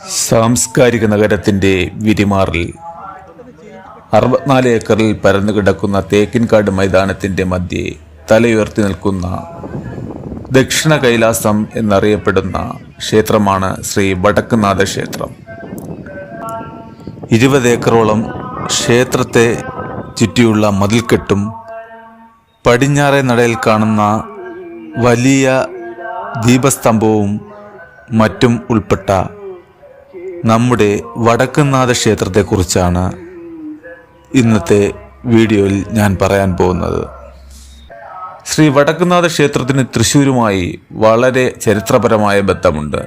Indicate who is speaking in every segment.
Speaker 1: സാംസ്കാരിക നഗരത്തിന്റെ വിരിമാറിൽ അറുപത്തിനാല് ഏക്കറിൽ പരന്നു കിടക്കുന്ന തേക്കിൻകാട് മൈതാനത്തിന്റെ മധ്യേ തലയുയർത്തി നിൽക്കുന്ന ദക്ഷിണ കൈലാസം എന്നറിയപ്പെടുന്ന ക്ഷേത്രമാണ് ശ്രീ വടക്കുനാഥ ക്ഷേത്രം. ഇരുപത് ഏക്കറോളം ക്ഷേത്രത്തെ ചുറ്റിയുള്ള മതിൽക്കെട്ടും പടിഞ്ഞാറേ നടയിൽ കാണുന്ന വലിയ ദീപസ്തംഭവും മറ്റും ഉൾപ്പെട്ട നമ്മുടെ വടക്കുന്നാഥ ക്ഷേത്രത്തെക്കുറിച്ചാണ് ഇന്നത്തെ വീഡിയോയിൽ ഞാൻ പറയാൻ പോകുന്നത്. ശ്രീ വടക്കുന്നാഥ ക്ഷേത്രത്തിന് തൃശ്ശൂരുമായി വളരെ ചരിത്രപരമായ ബന്ധമുണ്ട്.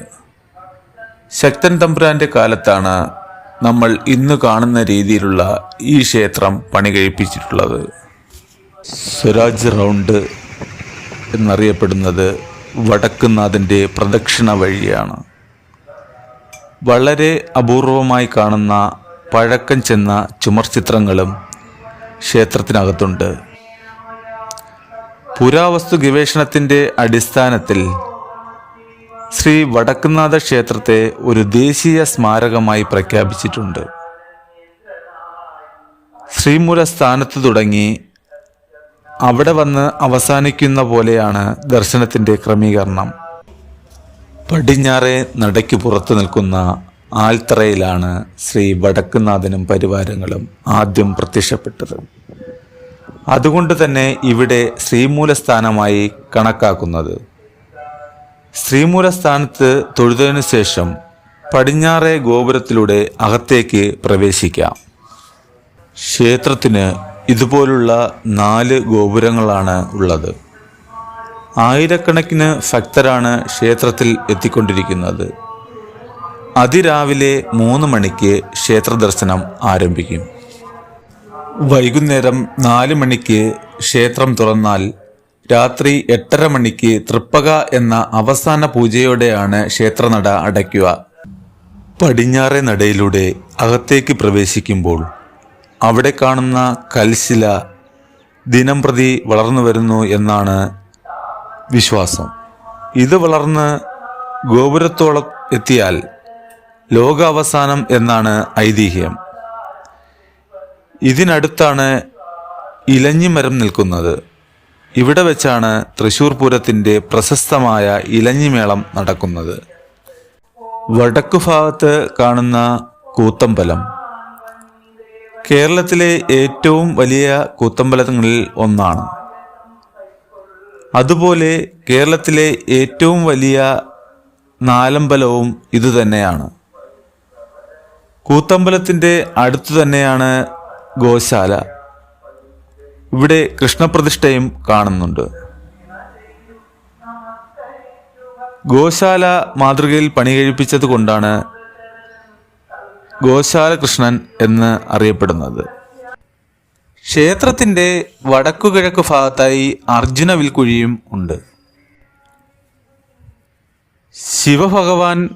Speaker 1: ശക്തൻ തമ്പുരാന്റെ കാലത്താണ് നമ്മൾ ഇന്ന് കാണുന്ന രീതിയിലുള്ള ഈ ക്ഷേത്രം പണി കഴിപ്പിച്ചിട്ടുള്ളത് സ്വരാജ് റൗണ്ട് എന്നറിയപ്പെടുന്നത് വടക്കുന്നാഥന്റെ പ്രദക്ഷിണ വഴിയാണ്. വളരെ അപൂർവമായി കാണുന്ന പഴക്കം ചെന്ന ചുമർ ചിത്രങ്ങളും ക്ഷേത്രത്തിനകത്തുണ്ട്. പുരാവസ്തു ഗവേഷണത്തിന്റെ അടിസ്ഥാനത്തിൽ ശ്രീ വടക്കുന്നാഥ ക്ഷേത്രത്തെ ഒരു ദേശീയ സ്മാരകമായി പ്രഖ്യാപിച്ചിട്ടുണ്ട്. ശ്രീമൂല സ്ഥാനത്ത് തുടങ്ങി അവിടെ വന്ന് അവസാനിക്കുന്ന പോലെയാണ് ദർശനത്തിന്റെ ക്രമീകരണം. പടിഞ്ഞാറെ നടയ്ക്ക് പുറത്തു നിൽക്കുന്ന ആൽത്തറയിലാണ് ശ്രീ വടക്കുനാഥനും പരിവാരങ്ങളും ആദ്യം പ്രത്യക്ഷപ്പെട്ടത്. അതുകൊണ്ട് തന്നെ ഇവിടെ ശ്രീമൂലസ്ഥാനമായി കണക്കാക്കുന്നത്. ശ്രീമൂലസ്ഥാനത്ത് തൊഴുതതിനു ശേഷം പടിഞ്ഞാറെ ഗോപുരത്തിലൂടെ അകത്തേക്ക് പ്രവേശിക്കാം. ക്ഷേത്രത്തിന് ഇതുപോലുള്ള നാല് ഗോപുരങ്ങളാണ് ഉള്ളത്. ആയിരക്കണക്കിന് ഭക്തരാണ് ക്ഷേത്രത്തിൽ എത്തിക്കൊണ്ടിരിക്കുന്നത്. അതിരാവിലെ മൂന്ന് മണിക്ക് ക്ഷേത്രദർശനം ആരംഭിക്കും. വൈകുന്നേരം നാല് മണിക്ക് ക്ഷേത്രം തുറന്നാൽ രാത്രി എട്ടര മണിക്ക് തൃപ്പക എന്ന അവസാന പൂജയോടെയാണ് ക്ഷേത്രനട അടയ്ക്കുക. പടിഞ്ഞാറെ നടയിലൂടെ അകത്തേക്ക് പ്രവേശിക്കുമ്പോൾ അവിടെ കാണുന്ന കൽശില ദിനം പ്രതി വളർന്നു വരുന്നു എന്നാണ് വിശ്വാസം. ഇത് വളർന്ന് ഗോപുരത്തോളം എത്തിയാൽ ലോകാവസാനം എന്നാണ് ഐതിഹ്യം. ഇതിനടുത്താണ് ഇലഞ്ഞിമരം നിൽക്കുന്നത്. ഇവിടെ വെച്ചാണ് തൃശൂർ പൂരത്തിന്റെ പ്രശസ്തമായ ഇലഞ്ഞിമേളം നടക്കുന്നത്. വടക്കു ഭാഗത്ത് കാണുന്ന കൂത്തമ്പലം. കേരളത്തിലെ ഏറ്റവും വലിയ കൂത്തമ്പലങ്ങളിൽ ഒന്നാണ്. അതുപോലെ കേരളത്തിലെ ഏറ്റവും വലിയ നാലമ്പലവും ഇതുതന്നെയാണ് കൂത്തമ്പലത്തിന്റെ അടുത്തു തന്നെയാണ് ഗോശാല. ഇവിടെ കൃഷ്ണപ്രതിഷ്ഠയും കാണുന്നുണ്ട്. ഗോശാല മാതൃകയിൽ പണി കഴിപ്പിച്ചത് കൊണ്ടാണ് ഗോശാല കൃഷ്ണൻ എന്ന് അറിയപ്പെടുന്നത്. ക്ഷേത്രത്തിന്റെ വടക്കുകിഴക്ക് ഭാഗത്തായി അർജുന വിൽക്കുഴിയും ഉണ്ട്. ശിവഭഗവാൻ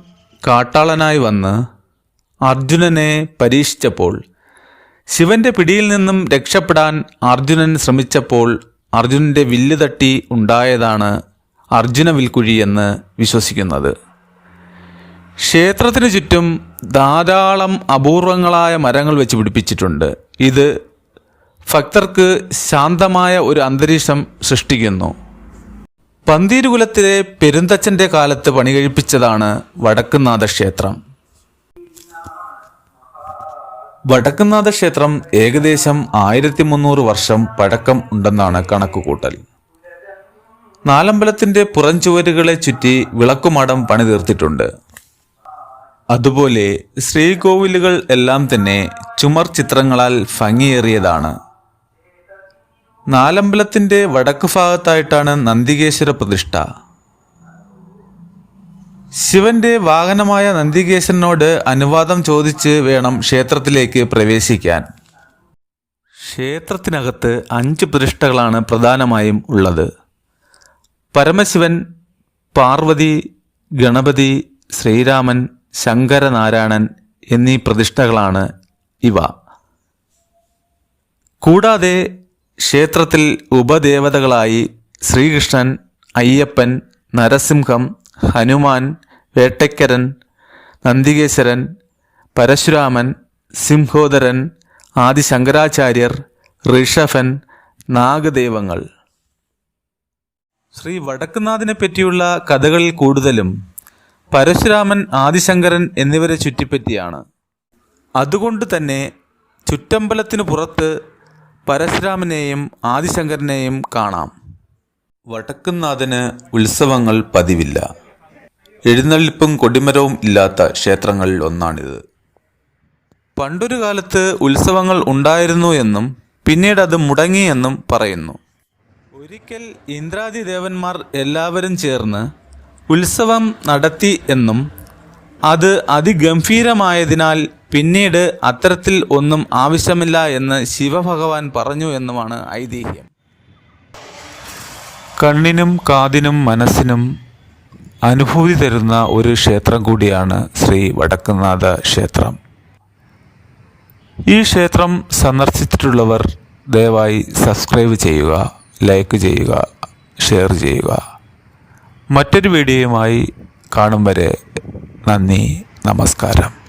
Speaker 1: കാട്ടാളനായി വന്ന് അർജുനനെ പരീക്ഷിച്ചപ്പോൾ ശിവന്റെ പിടിയിൽ നിന്നും രക്ഷപ്പെടാൻ അർജുനൻ ശ്രമിച്ചപ്പോൾ അർജുനന്റെ വില്ല് തട്ടി ഉണ്ടായതാണ് അർജുന വിൽക്കുഴി എന്ന് വിശ്വസിക്കുന്നത്. ക്ഷേത്രത്തിനു ചുറ്റും ധാരാളം അപൂർവങ്ങളായ മരങ്ങൾ വെച്ച് പിടിപ്പിച്ചിട്ടുണ്ട്. ഇത് ഭക്തർക്ക് ശാന്തമായ ഒരു അന്തരീക്ഷം സൃഷ്ടിക്കുന്നു. പന്തീരുകുലത്തിലെ പെരുന്തച്ഛന്റെ കാലത്ത് പണി കഴിപ്പിച്ചതാണ് വടക്കുന്നാഥ ക്ഷേത്രം വടക്കുന്നാഥ ക്ഷേത്രം ഏകദേശം ആയിരത്തി മുന്നൂറ് വർഷം പഴക്കം ഉണ്ടെന്നാണ് കണക്കുകൂട്ടൽ. നാലമ്പലത്തിന്റെ പുറംചുവരുകളെ ചുറ്റി വിളക്കുമാടം പണിതീർത്തിട്ടുണ്ട്. അതുപോലെ ശ്രീകോവിലുകൾ എല്ലാം തന്നെ ചുമർ ചിത്രങ്ങളാൽ ഭംഗിയേറിയതാണ്. നാലമ്പലത്തിന്റെ വടക്ക് ഭാഗത്തായിട്ടാണ് നന്ദികേശ്വര പ്രതിഷ്ഠ. ശിവന്റെ വാഹനമായ നന്ദികേശനോട് അനുവാദം ചോദിച്ച് വേണം ക്ഷേത്രത്തിലേക്ക് പ്രവേശിക്കാൻ. ക്ഷേത്രത്തിനകത്ത് അഞ്ച് പ്രതിഷ്ഠകളാണ് പ്രധാനമായും ഉള്ളത്. പരമശിവൻ പാർവതി ഗണപതി ശ്രീരാമൻ ശങ്കരനാരായണൻ എന്നീ പ്രതിഷ്ഠകളാണ് ഇവ. കൂടാതെ ക്ഷേത്രത്തിൽ ഉപദേവതകളായി ശ്രീകൃഷ്ണൻ അയ്യപ്പൻ നരസിംഹം ഹനുമാൻ വേട്ടക്കരൻ നന്ദികേശ്വരൻ പരശുരാമൻ സിംഹോദരൻ ആദിശങ്കരാചാര്യർ ഋഷഭൻ നാഗദൈവങ്ങൾ. ശ്രീ വടക്കുനാഥിനെ പറ്റിയുള്ള കഥകളിൽ കൂടുതലും പരശുരാമൻ ആദിശങ്കരൻ എന്നിവരെ ചുറ്റിപ്പറ്റിയാണ്. അതുകൊണ്ട് തന്നെ ചുറ്റമ്പലത്തിനു പുറത്ത് പരശുരാമനെയും ആദിശങ്കരനെയും കാണാം. വടക്കുന്നാഥന് ഉത്സവങ്ങൾ പതിവില്ല. എഴുന്നള്ളിപ്പും കൊടിമരവും ഇല്ലാത്ത ക്ഷേത്രങ്ങളിൽ ഒന്നാണിത്. പണ്ടൊരു കാലത്ത് ഉത്സവങ്ങൾ ഉണ്ടായിരുന്നു എന്നും പിന്നീട് അത് മുടങ്ങിയെന്നും പറയുന്നു. ഒരിക്കൽ ഇന്ദ്രാദി ദേവന്മാർ എല്ലാവരും ചേർന്ന് ഉത്സവം നടത്തി എന്നും അത് അതിഗംഭീരമായതിനാൽ പിന്നീട് അത്തരത്തിൽ ഒന്നും ആവശ്യമില്ല എന്ന് ശിവഭഗവാൻ പറഞ്ഞു എന്നുമാണ് ഐതിഹ്യം. കണ്ണിനും കാതിനും മനസ്സിനും അനുഭൂതി തരുന്ന ഒരു ക്ഷേത്രം കൂടിയാണ് ശ്രീ വടക്കുന്നാഥ ക്ഷേത്രം. ഈ ക്ഷേത്രം സന്ദർശിച്ചിട്ടുള്ളവർ ദയവായി സബ്സ്ക്രൈബ് ചെയ്യുക ലൈക്ക് ചെയ്യുക ഷെയർ ചെയ്യുക. മറ്റൊരു വീഡിയോയുമായി കാണും വരെ നന്ദി നമസ്കാരം.